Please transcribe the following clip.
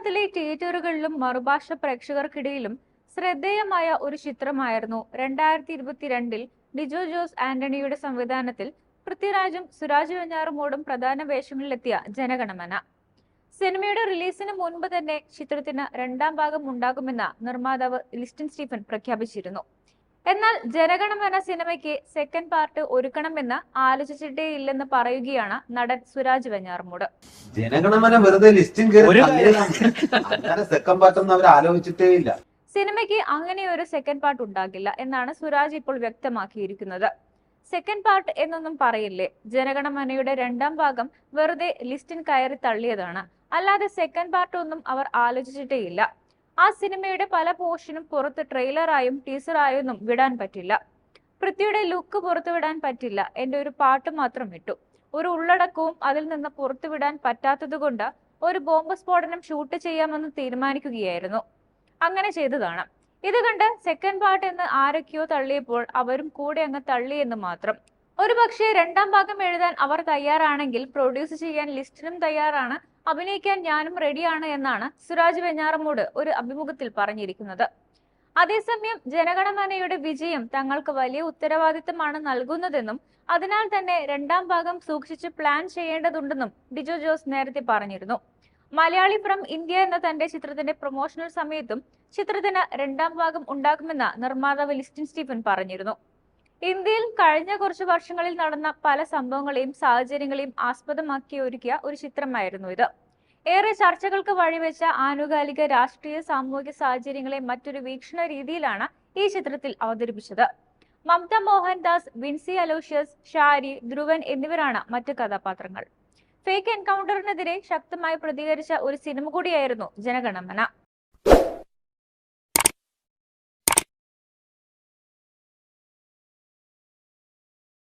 മലയാളത്തിലെ തിയേറ്ററുകളിലും മറുഭാഷ പ്രേക്ഷകർക്കിടയിലും ശ്രദ്ധേയമായ ഒരു ചിത്രമായിരുന്നു. രണ്ടായിരത്തി ഇരുപത്തിരണ്ടിൽ ഡിജോ ജോസ് ആന്റണിയുടെ സംവിധാനത്തിൽ പൃഥ്വിരാജും സുരാജ് വെഞ്ഞാറുമോടും പ്രധാന വേഷങ്ങളിലെത്തിയ ജനഗണമന. സിനിമയുടെ റിലീസിന് മുൻപ് തന്നെ ചിത്രത്തിന് രണ്ടാം ഭാഗം ഉണ്ടാകുമെന്ന് നിർമ്മാതാവ് ലിസ്റ്റിൻ സ്റ്റീഫൻ പ്രഖ്യാപിച്ചിരുന്നു. എന്നാൽ ജനഗണമന സിനിമയ്ക്ക് സെക്കൻഡ് പാർട്ട് ഒരുക്കണമെന്ന് ആലോചിച്ചിട്ടേ ഇല്ലെന്ന് പറയുകയാണ് നടൻ സുരാജ് വെഞ്ഞാറുമൂട് ജനഗണമന വെറുതെ ലിസ്റ്റും സെക്കൻഡ് പാർട്ടൊന്നും അവർ ആലോചിച്ചിട്ടേ ഇല്ല. സിനിമയ്ക്ക് അങ്ങനെ ഒരു സെക്കൻഡ് പാർട്ട് ഉണ്ടാകില്ല എന്നാണ് സുരാജ് ഇപ്പോൾ വ്യക്തമാക്കിയിരിക്കുന്നത്. സെക്കൻഡ് പാർട്ട് എന്നൊന്നും പറയില്ലേ? ജനഗണമനയുടെ രണ്ടാം ഭാഗം വെറുതെ ലിസ്റ്റിൻ കയറി തള്ളിയതാണ്. അല്ലാതെ സെക്കൻഡ് പാർട്ട് ഒന്നും അവർ ആലോചിച്ചിട്ടേയില്ല ആ സിനിമയുടെ പല പോർഷനും പുറത്ത് ട്രെയിലറായും ടീസറായൊന്നും വിടാൻ പറ്റില്ല. പൃഥ്വിയുടെ ലുക്ക് പുറത്തുവിടാൻ പറ്റില്ല. എന്റെ ഒരു പാട്ട് മാത്രം ഇട്ടു. ഒരു ഉള്ളടക്കവും അതിൽ നിന്ന് പുറത്തുവിടാൻ പറ്റാത്തതുകൊണ്ട് ഒരു ബോംബ് സ്ഫോടനം ഷൂട്ട് ചെയ്യാമെന്ന് തീരുമാനിക്കുകയായിരുന്നു. അങ്ങനെ ചെയ്തതാണ്. ഇത് കണ്ട് സെക്കൻഡ് പാർട്ട് എന്ന് ആരൊക്കെയോ തള്ളിയപ്പോൾ അവരും കൂടെ അങ്ങ് തള്ളിയെന്ന് മാത്രം. ഒരു പക്ഷേ രണ്ടാം ഭാഗം എഴുതാൻ അവർ തയ്യാറാണെങ്കിൽ പ്രൊഡ്യൂസ് ചെയ്യാൻ ലിസ്റ്റിനും തയ്യാറാണ് അഭിനയിക്കാൻ ഞാനും റെഡിയാണ് എന്നാണ് സുരാജ് വെഞ്ഞാറമൂട് ഒരു അഭിമുഖത്തിൽ പറഞ്ഞിരിക്കുന്നത്. അതേസമയം ജനഗണമനയുടെ വിജയം തങ്ങൾക്ക് വലിയ ഉത്തരവാദിത്തമാണ് നൽകുന്നതെന്നും അതിനാൽ തന്നെ രണ്ടാം ഭാഗം സൂക്ഷിച്ച് പ്ലാൻ ചെയ്യേണ്ടതുണ്ടെന്നും ഡിജോ ജോസ് നേരത്തെ പറഞ്ഞിരുന്നു. മലയാളി ഫ്രം ഇന്ത്യ എന്ന തന്റെ ചിത്രത്തിന്റെ പ്രൊമോഷണൽ സമയത്തും ചിത്രത്തിന് രണ്ടാം ഭാഗം ഉണ്ടാകുമെന്ന് നിർമ്മാതാവ് ലിസ്റ്റിൻ സ്റ്റീഫൻ പറഞ്ഞിരുന്നു. ഇന്ത്യയിൽ കഴിഞ്ഞ കുറച്ച് വർഷങ്ങളിൽ നടന്ന പല സംഭവങ്ങളെയും സാഹചര്യങ്ങളെയും ആസ്പദമാക്കി ഒരുക്കിയ ഒരു ചിത്രമായിരുന്നു ഇത്. ഏറെ ചർച്ചകൾക്ക് വഴിവെച്ച ആനുകാലിക രാഷ്ട്രീയ സാമൂഹിക സാഹചര്യങ്ങളെ മറ്റൊരു വീക്ഷണ രീതിയിലാണ് ഈ ചിത്രത്തിൽ അവതരിപ്പിച്ചത്. മമത മോഹൻദാസ് വിൻസി അലോഷ്യസ് ഷാരി ധ്രുവൻ എന്നിവരാണ് മറ്റു കഥാപാത്രങ്ങൾ. ഫേക്ക് എൻകൗണ്ടറിനെതിരെ ശക്തമായി പ്രതികരിച്ച ഒരു സിനിമ കൂടിയായിരുന്നു ജനഗണമന.